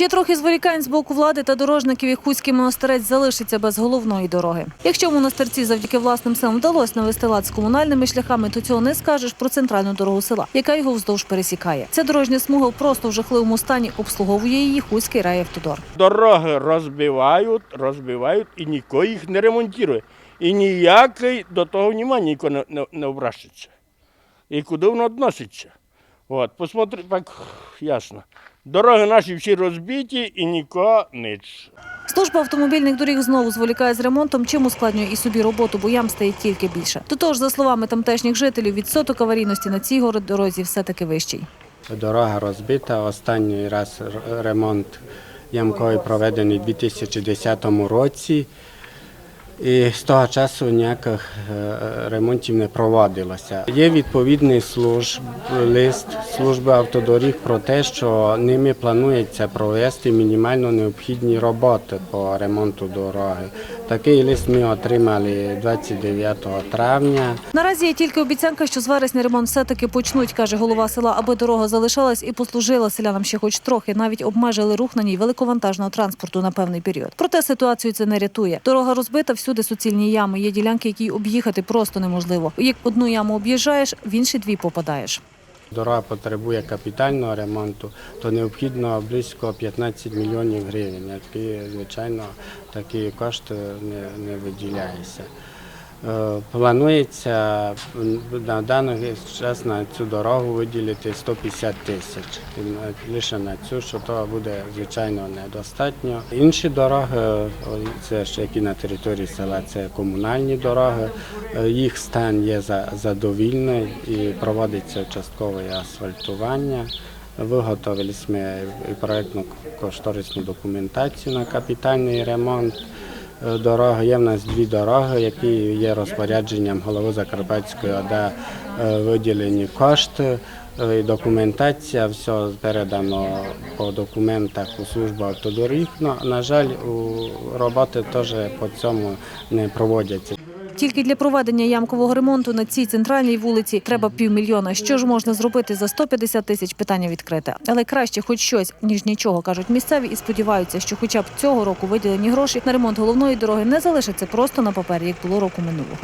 Ще трохи зволікань з боку влади та дорожників і Хуський монастирець залишиться без головної дороги. Якщо монастирці завдяки власним силам вдалося навести лад з комунальними шляхами, то цього не скажеш про центральну дорогу села, яка його вздовж пересікає. Ця дорожня смуга просто в жахливому стані обслуговує її Хуський райавтодор. Дороги розбивають, розбивають і ніхто їх не ремонтує. І ніякий до того внимання не, обращиться. І куди воно відноситься. От, посмотри, так ясно. Дороги наші всі розбиті і нікого ніч. Служба автомобільних доріг знову зволікає з ремонтом, чим ускладнює і собі роботу, бо ям стає тільки більше. До того ж, за словами тамтешніх жителів, відсоток аварійності на цій город дорозі все-таки вищий. Дорога розбита. Останній раз ремонт ямковий проведений у 2010 році. І з того часу ніяких е, ремонтів не провадилося. Є відповідний служб, лист служби автодоріг про те, що ними планується провести мінімально необхідні роботи по ремонту дороги. Такий лист ми отримали 29 травня. Наразі є тільки обіцянка, що з вересня ремонт все-таки почнуть, каже голова села, аби дорога залишалась і послужила селянам ще хоч трохи. Навіть обмежили рух на ній великовантажного транспорту на певний період. Проте ситуацію це не рятує. Дорога розбита, всюди суцільні ями. Є ділянки, які об'їхати просто неможливо. Як одну яму об'їжджаєш, в інші дві попадаєш. Дорога потребує капітального ремонту, то необхідно близько 15 мільйонів гривень, які, звичайно, такі кошти не, не виділяються. Е, Планується на даний час на цю дорогу виділити 150 тисяч. Лише на цю, що то буде звичайно недостатньо. Інші дороги, це ще які на території села, це комунальні дороги. Е, Їх стан є задовільний і проводиться часткове асфальтування. Виготовили ми проєктну кошторисну документацію на капітальний ремонт е, дороги. Є в нас дві дороги, які є розпорядженням голови Закарпатської ОДА е, виділені кошти. е, і Документація, все передано по документах у службу автодоріг. Но, на жаль, роботи теж по цьому не проводяться. Тільки для проведення ямкового ремонту на цій центральній вулиці треба півмільйона. Що ж можна зробити за 150 тисяч? Питання відкрите. Але краще хоч щось ніж нічого кажуть місцеві і сподіваються, що хоча б цього року виділені гроші на ремонт головної дороги не залишаться просто на папері, як було року минулого.